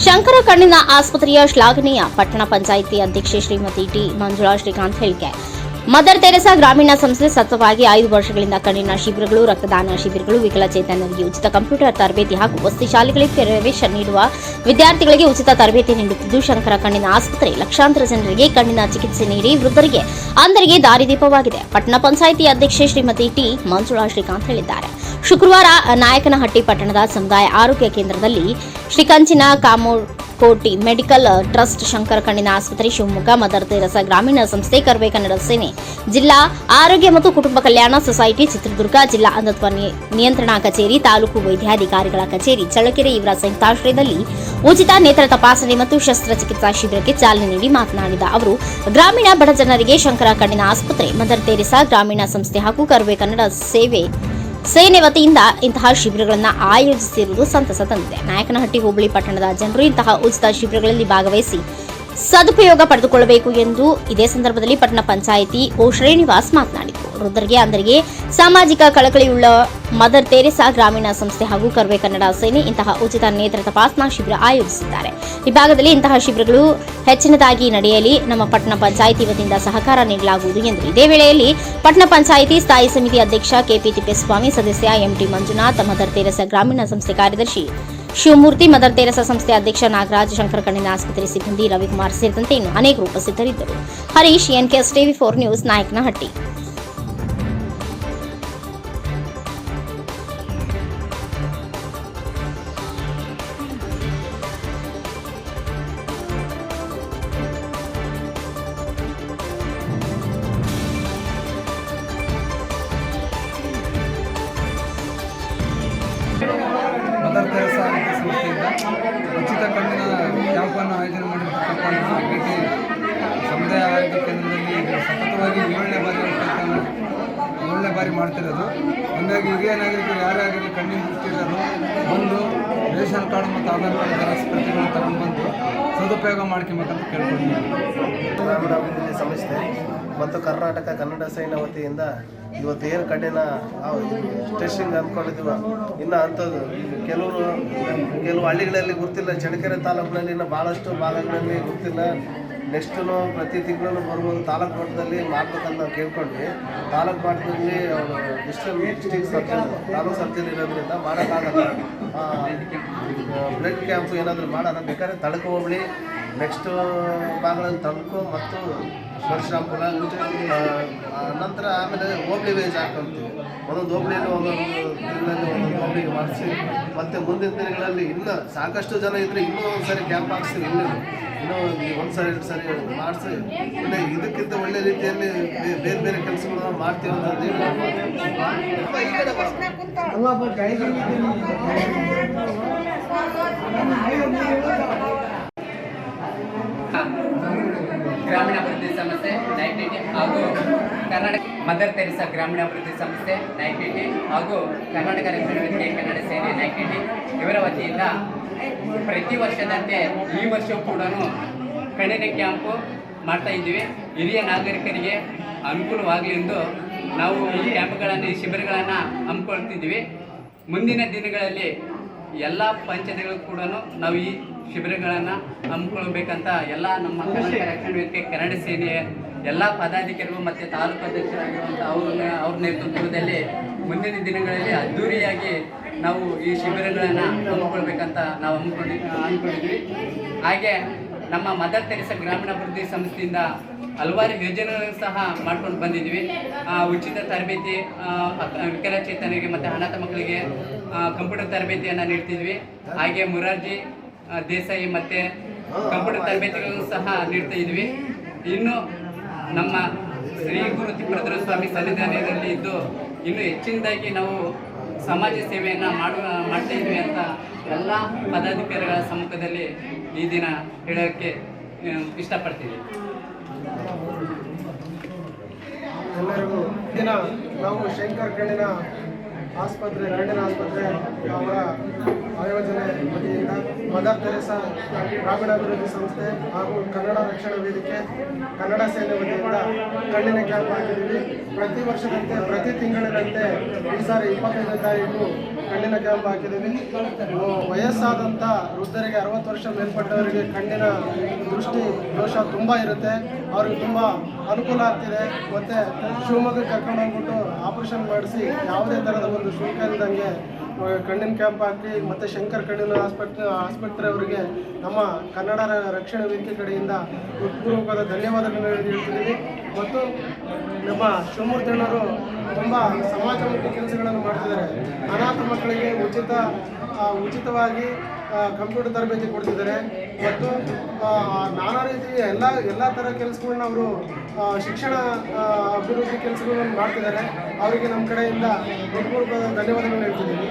ಶಂಕರ ಕಣ್ಣಿನ ಆಸ್ಪತ್ರೆಯ ಶ್ಲಾಘನೀಯ ಪಟ್ಟಣ ಪಂಚಾಯಿತಿ ಅಧ್ಯಕ್ಷೆ ಶ್ರೀಮತಿ ಟಿ ಮಂಜುಳಾ ಶ್ರೀಕಾಂತ್ ಹೇಳಿಕೆ. ಮದರ್ ತೆರೆಸಾ ಗ್ರಾಮೀಣ ಸಂಸ್ಥೆ ಸತತವಾಗಿ ಐದು ವರ್ಷಗಳಿಂದ ಕಣ್ಣಿನ ಶಿಬಿರಗಳು, ರಕ್ತದಾನ ಶಿಬಿರಗಳು, ವಿಕಲಚೇತನರಿಗೆ ಉಚಿತ ಕಂಪ್ಯೂಟರ್, ತರಬೇತಿ ಹಾಗೂ ವಸತಿ ಶಾಲೆಗಳಿಗೆ ಪ್ರವೇಶ ನೀಡುವ ವಿದ್ಯಾರ್ಥಿಗಳಿಗೆ ಉಚಿತ ತರಬೇತಿ ನೀಡುತ್ತಿದ್ದು, ಶಂಕರ ಕಣ್ಣಿನ ಆಸ್ಪತ್ರೆ ಲಕ್ಷಾಂತರ ಜನರಿಗೆ ಕಣ್ಣಿನ ಚಿಕಿತ್ಸೆ ನೀಡಿ ವೃದ್ಧರಿಗೆ, ಅಂಧರಿಗೆ ದಾರಿದೀಪವಾಗಿದೆ ಪಟ್ಟಣ ಪಂಚಾಯಿತಿ ಅಧ್ಯಕ್ಷೆ ಶ್ರೀಮತಿ ಟಿ ಮಂಜುಳಾ ಶ್ರೀಕಾಂತ್ ಹೇಳಿದ್ದಾರೆ. ಶುಕ್ರವಾರ ನಾಯಕನಹಟ್ಟಿ ಪಟ್ಟಣದ ಸಮುದಾಯ ಆರೋಗ್ಯ ಕೇಂದ್ರದಲ್ಲಿ ಶ್ರೀಕಂಚಿನ ಕಾಮೋಕೋಟಿ ಮೆಡಿಕಲ್ ಟ್ರಸ್ಟ್ ಶಂಕರ ಕಣ್ಣಿನ ಆಸ್ಪತ್ರೆ ಶಿವಮೊಗ್ಗ, ಮದರ್ ತೆರಸ ಗ್ರಾಮೀಣ ಸಂಸ್ಥೆ ಕರ್ವೆ ಕನ್ನಡ ಸೇನೆ, ಜಿಲ್ಲಾ ಆರೋಗ್ಯ ಮತ್ತು ಕುಟುಂಬ ಕಲ್ಯಾಣ ಸೊಸೈಟಿ ಚಿತ್ರದುರ್ಗ, ಜಿಲ್ಲಾ ಅಂಧತ್ವ ನಿಯಂತ್ರಣಾ ಕಚೇರಿ, ತಾಲೂಕು ವೈದ್ಯಾಧಿಕಾರಿಗಳ ಕಚೇರಿ, ಚಳ್ಳಕೆರೆ ಇವರ ಸಂಯುಕ್ತಾಶ್ರಯದಲ್ಲಿ ಉಚಿತ ನೇತ್ರ ತಪಾಸಣೆ ಮತ್ತು ಶಸ್ತ್ರಚಿಕಿತ್ಸಾ ಶಿಬಿರಕ್ಕೆ ಚಾಲನೆ ನೀಡಿ ಮಾತನಾಡಿದ ಅವರು, ಗ್ರಾಮೀಣ ಬಡ ಜನರಿಗೆ ಶಂಕರ ಕಣ್ಣಿನ ಆಸ್ಪತ್ರೆ, ಮದರ್ ತೆರೆಸಾ ಗ್ರಾಮೀಣ ಸಂಸ್ಥೆ ಹಾಗೂ ಕರ್ವೆ ಕನ್ನಡ ಸೇವೆ ಸೇನೆ ವತಿಯಿಂದ ಇಂತಹ ಶಿಬಿರಗಳನ್ನು ಆಯೋಜಿಸಿರುವುದು ಸಂತಸ ತಂದಿದೆ. ನಾಯಕನಹಟ್ಟಿ ಹೋಬಳಿ ಪಟ್ಟಣದ ಜನರು ಇಂತಹ ಉಚಿತ ಶಿಬಿರಗಳಲ್ಲಿ ಭಾಗವಹಿಸಿ ಸದುಪಯೋಗ ಪಡೆದುಕೊಳ್ಳಬೇಕು ಎಂದು ಇದೇ ಸಂದರ್ಭದಲ್ಲಿ ಪಟ್ಟಣ ಪಂಚಾಯಿತಿ ಓ ಶ್ರೀನಿವಾಸ್ ಮಾತನಾಡಿದರು. ವೃದ್ಧರಿಗೆ ಅಂದರೆ ಸಾಮಾಜಿಕ ಕಳಕಳಿಯುಳ್ಳ ಮದರ್ ತೆರೆಸಾ ಗ್ರಾಮೀಣ ಸಂಸ್ಥೆ ಹಾಗೂ ಕರ್ವೆ ಕನ್ನಡ ಸೇನೆ ಇಂತಹ ಉಚಿತ ನೇತ್ರ ತಪಾಸಣಾ ಶಿಬಿರ ಆಯೋಜಿಸಿದ್ದಾರೆ. ಈ ಭಾಗದಲ್ಲಿ ಇಂತಹ ಶಿಬಿರಗಳು ಹೆಚ್ಚಿನದಾಗಿ ನಡೆಯಲಿ, ನಮ್ಮ ಪಟ್ಟಣ ಪಂಚಾಯಿತಿ ವತಿಯಿಂದ ಸಹಕಾರ ನೀಡಲಾಗುವುದು ಎಂದರು ಇದೇ ವೇಳೆಯಲ್ಲಿ ಪಟ್ಟಣ ಪಂಚಾಯಿತಿ ಸ್ಥಾಯಿ ಸಮಿತಿ ಅಧ್ಯಕ್ಷ ಕೆಪಿ ತಿಪ್ಪೇಸ್ವಾಮಿ, ಸದಸ್ಯ ಎಂಟಿ ಮಂಜುನಾಥ್, ಮದರ್ ತೆರೆಸಾ ಗ್ರಾಮೀಣ ಸಂಸ್ಥೆ ಕಾರ್ಯದರ್ಶಿ ಶಿವಮೂರ್ತಿ, ಮದರ್ ತೆರೆಸಾ ಸಂಸ್ಥೆ ಅಧ್ಯಕ್ಷ ನಾಗರಾಜ್, ಶಂಕರ ಕಣ್ಣಿನ ಆಸ್ಪತ್ರೆ ಸಿಬ್ಬಂದಿ ರವಿಕುಮಾರ್ ಸೇರಿದಂತೆ ಇನ್ನು ಅನೇಕರು ಉಪಸ್ಥಿತರಿದ್ದರು. Harish, NKS TV four news, Nayakanahatti. ಉಚಿತ ಕಣ್ಣಿನ ಕ್ಯಾಂಪನ್ನು ಆಯೋಜನೆ ಮಾಡಿರ್ತಕ್ಕಂಥ ಭೇಟಿ ಸಮುದಾಯ ಆರೋಗ್ಯ ಕೇಂದ್ರದಲ್ಲಿ ಸತತವಾಗಿ ಏಳನೇ ಬಾರಿ ಏಳನೇ ಬಾರಿ ಮಾಡ್ತಿರೋದು. ಹಾಗಾಗಿ ಹಿರಿಯ ನಾಗರಿಕರು ಯಾರೇ ಆಗಲಿ ಕಣ್ಣಿನ ದೃಷ್ಟಿರೋರು ಬಂದು ರೇಷನ್ ಕಾರ್ಡ್ ಮತ್ತು ಆಧಾರ್ ಕಾರ್ಡ್ ಜೆರಾಕ್ಸ್ ಪ್ರತಿಗಳನ್ನು ತಗೊಂಡು ಸದುಪಯೋಗ ಮಾಡ್ಕೊಬೇಕಂತ ಕೇಳ್ಕೊಳ್ತೀನಿ ಗ್ರಾಮೀಣಾಭಿವೃದ್ಧಿ ಸಂಸ್ಥೆ ಮತ್ತು ಕರ್ನಾಟಕ ಕನ್ನಡ ಸೈನ್ಯ ವತಿಯಿಂದ ಇವತ್ತು ಏನು ಕಠಿಣ ಟೆಸ್ಟಿಂಗ್ ಅಂದ್ಕೊಂಡಿದ್ದೀವ, ಇನ್ನು ಅಂಥದ್ದು ಕೆಲವರು, ಕೆಲವು ಹಳ್ಳಿಗಳಲ್ಲಿ ಗೊತ್ತಿಲ್ಲ, ಚಳ್ಳಕೆರೆ ತಾಲೂಕಿನಲ್ಲಿ ಇನ್ನು ಭಾಳಷ್ಟು ಭಾಗಗಳಲ್ಲಿ ಗೊತ್ತಿಲ್ಲ. ನೆಕ್ಸ್ಟು ಪ್ರತಿ ತಿಂಗಳು ಬರ್ಬೋದು ತಾಲೂಕು ಮಟ್ಟದಲ್ಲಿ ಮಾಡ್ಬೇಕಂತ ನಾವು ಕೇಳ್ಕೊಂಡ್ವಿ. ತಾಲೂಕು ಮಟ್ಟದಲ್ಲಿ ಅವರು district district surgeon taluk surgeon ಇರೋದ್ರಿಂದ ಮಾಡೋಕ್ಕಾಗಲ್ಲ. ಬ್ಲಡ್ ಕ್ಯಾಂಪ್ ಏನಾದರೂ ಮಾಡೋಣ, ಬೇಕಾದ್ರೆ ತಳಕು ಹೋಗ್ಲಿ. ನೆಕ್ಸ್ಟು ಭಾಗಗಳಲ್ಲಿ ತಳಕು ಮತ್ತು ಪರಶುರಾಮಪುರ ನಂತರ ಆಮೇಲೆ ಹೋಬಳಿ ವೇಜ್ ಹಾಕೊಂತೀವಿ. ಒಂದೊಂದು ಹೋಬಳಿಯಲ್ಲಿ ಒಂದೊಂದು ದಿನದಲ್ಲಿ ಒಂದೊಂದು ಹೋಬಳಿಗೆ ಮಾಡಿಸಿ, ಮತ್ತು ಮುಂದಿನ ದಿನಗಳಲ್ಲಿ ಇನ್ನೂ ಸಾಕಷ್ಟು ಜನ ಇದ್ದರೆ ಇನ್ನೂ ಒಂದು ಸರಿ ಕ್ಯಾಂಪ್ ಹಾಕ್ಸ್ತೀವಿ ಇನ್ನೂ ಇನ್ನೂ ಒಂದು ಸಾರಿ ಎರಡು ಸರಿ ಮಾಡಿಸಿ. ಇಲ್ಲ ಇದಕ್ಕಿಂತ ಒಳ್ಳೆ ರೀತಿಯಲ್ಲಿ ಬೇರೆ ಬೇರೆ ಕೆಲಸಗಳನ್ನ ಮಾಡ್ತೀವಿ ಅಂತ ಹೇಳಿ ನಾವು ಅಭಿವೃದ್ಧಿ ಸಂಸ್ಥೆ ನೈಟಿಟಿ ಹಾಗೂ ಕರ್ನಾಟಕ ಮದರ್ ತೆರೆಸಾ ಗ್ರಾಮೀಣಾಭಿವೃದ್ಧಿ ಸಂಸ್ಥೆ ನೈಟಿಟಿ ಹಾಗೂ ಕರ್ನಾಟಕ ರಕ್ಷಣಾ ಕನ್ನಡ ಸೇನೆ ನೈಟಿಟಿ ಇವರ ವತಿಯಿಂದ ಪ್ರತಿ ವರ್ಷದಂತೆ ಈ ವರ್ಷ ಕೂಡ ಕಣಿನ ಕ್ಯಾಂಪು ಮಾಡ್ತಾ ಇದ್ದೀವಿ. ಹಿರಿಯ ನಾಗರಿಕರಿಗೆ ಅನುಕೂಲವಾಗಲಿ ಎಂದು ನಾವು ಈ ಕ್ಯಾಂಪ್ಗಳನ್ನು ಈ ಶಿಬಿರಗಳನ್ನು ಹಮ್ಮಿಕೊಳ್ತಿದ್ದೀವಿ. ಮುಂದಿನ ದಿನಗಳಲ್ಲಿ ಎಲ್ಲ ಪಂಚಾಯತ್ಗಳು ಕೂಡ ನಾವು ಈ ಶಿಬಿರಗಳನ್ನು ಹಮ್ಮಿಕೊಳ್ಬೇಕಂತ ಎಲ್ಲ ನಮ್ಮ ರಕ್ಷಣಾ ವೇದಿಕೆ ಕನ್ನಡ ಸೇನೆ ಎಲ್ಲ ಪದಾಧಿಕಾರಿಗಳು ಮತ್ತು ತಾಲೂಕು ಅಧ್ಯಕ್ಷರಾಗಿರುವಂಥ ಅವ್ರನ್ನ ಅವ್ರ ನೇತೃತ್ವದಲ್ಲಿ ಮುಂದಿನ ದಿನಗಳಲ್ಲಿ ಅದ್ಧೂರಿಯಾಗಿ ನಾವು ಈ ಶಿಬಿರಗಳನ್ನು ಹಮ್ಮಿಕೊಳ್ಬೇಕಂತ ನಾವು ಹಮ್ಮಿಕೊಂಡಿ ಅಂದ್ಕೊಂಡಿದ್ವಿ ಹಾಗೆ ನಮ್ಮ ಮದರ್ ತೆರೆಸ ಗ್ರಾಮೀಣಾಭಿವೃದ್ಧಿ ಸಂಸ್ಥೆಯಿಂದ ಹಲವಾರು ಯೋಜನೆಗಳನ್ನು ಸಹ ಮಾಡ್ಕೊಂಡು ಬಂದಿದ್ವಿ ಉಚಿತ ತರಬೇತಿ ವಿಕಲಚೇತನರಿಗೆ ಮತ್ತು ಅನಾಥ ಮಕ್ಕಳಿಗೆ ಕಂಪ್ಯೂಟರ್ ತರಬೇತಿಯನ್ನು ನೀಡ್ತಿದ್ವಿ. ಹಾಗೆ ಮುರಾರ್ಜಿ ದೇಸಾಯಿ ಮತ್ತು ಕಂಪ್ಯೂಟರ್ ತರಬೇತಿಗಳನ್ನು ಸಹ ನೀಡ್ತಾ ಇದ್ವಿ. ಇನ್ನು ನಮ್ಮ ಶ್ರೀ ಗುರು ತಿಪ್ಪರದ್ರ ಸ್ವಾಮಿ ಸನ್ನಿಧಾನದಲ್ಲಿ ಇದ್ದು ಇನ್ನು ಹೆಚ್ಚಿನದಾಗಿ ನಾವು ಸಮಾಜ ಸೇವೆಯನ್ನು ಮಾಡುವ ಮಾಡ್ತಾ ಇದ್ವಿ ಅಂತ ಎಲ್ಲ ಪದಾಧಿಕಾರಿಗಳ ಸಮ್ಮುಖದಲ್ಲಿ ಈ ದಿನ ಹೇಳೋಕ್ಕೆ ಇಷ್ಟಪಡ್ತೀವಿ ಎಲ್ಲರಿಗೂ ದಿನ ನಾವು ಶಂಕರ್ ಕಣ್ಣಿನ ಆಸ್ಪತ್ರೆ ಕಣ್ಣಿನ ಆಸ್ಪತ್ರೆ ಅವರ ಆಯೋಜನೆ ವತಿಯಿಂದ ಮದರ್ ತೆರೆಸಾ ಗ್ರಾಮೀಣಾಭಿವೃದ್ಧಿ ಸಂಸ್ಥೆ ಹಾಗೂ ಕನ್ನಡ ರಕ್ಷಣಾ ವೇದಿಕೆ, ಕನ್ನಡ ಸೇನೆ ವತಿಯಿಂದ ಕಣ್ಣಿನ ಕ್ಯಾಂಪ್ ಹಾಕಿದ್ದೀವಿ. ಪ್ರತಿ ವರ್ಷದಂತೆ, ಪ್ರತಿ ತಿಂಗಳಿನಂತೆ ಈ ಸಾರಿ ಇಪ್ಪತ್ತೈದನೇ ತಾರೀಕು ಕಣ್ಣಿನ ಕ್ಯಾಂಪ್ ಹಾಕಿದ್ದೀವಿ. ವಯಸ್ಸಾದಂಥ ವೃದ್ಧರಿಗೆ, ಅರವತ್ತು ವರ್ಷ ಮೇಲ್ಪಟ್ಟವರಿಗೆ ಕಣ್ಣಿನ ದೃಷ್ಟಿ, ದೋಷ ತುಂಬ ಇರುತ್ತೆ. ಅವ್ರಿಗೆ ತುಂಬ ಅನುಕೂಲ ಆಗ್ತಿದೆ. ಮತ್ತು ಶಿವಮೊಗ್ಗಕ್ಕೆ ಕರ್ಕೊಂಡೋಗ್ಬಿಟ್ಟು ಆಪರೇಷನ್ ಮಾಡಿಸಿ ಯಾವುದೇ ಥರದ ಒಂದು ಶುಲ್ಕ ಇಲ್ದಂಗೆ ಕಣ್ಣಿನ ಕ್ಯಾಂಪ್ ಹಾಕಿ, ಮತ್ತು ಶಂಕರ್ ಕಣ್ಣಿನ ಆಸ್ಪತ್ರೆ ಆಸ್ಪತ್ರೆ ಅವರಿಗೆ ನಮ್ಮ ಕನ್ನಡ ರಕ್ಷಣಾ ವೇದಿಕೆ ಕಡೆಯಿಂದ ಹೃತ್ಪೂರ್ವಕವಾದ ಧನ್ಯವಾದಗಳನ್ನು ಹೇಳ್ತಿದ್ದೀವಿ. ಮತ್ತು ನಮ್ಮ ಶಿವಮೂರ್ತಿಯಣ್ಣವರು ತುಂಬ ಸಮಾಜಮುಖಿ ಕೆಲಸಗಳನ್ನು ಮಾಡ್ತಿದ್ದಾರೆ. ಅನಾಥ ಮಕ್ಕಳಿಗೆ ಉಚಿತ ಉಚಿತವಾಗಿ ಕಂಪ್ಯೂಟರ್ ತರಬೇತಿ ಕೊಡ್ತಿದ್ದಾರೆ. ಮತ್ತು ನಾನಾ ರೀತಿ ಎಲ್ಲ ಎಲ್ಲ ಥರ ಕೆಲಸಗಳನ್ನ ಅವರು ಶಿಕ್ಷಣ ಅಭಿವೃದ್ಧಿ ಕೆಲಸಗಳನ್ನು ಮಾಡ್ತಿದ್ದಾರೆ. ಅವರಿಗೆ ನಮ್ಮ ಕಡೆಯಿಂದ ಹೃತ್ಪೂರ್ವಕವಾದ ಧನ್ಯವಾದಗಳನ್ನು ಹೇಳ್ತಿದ್ದೀವಿ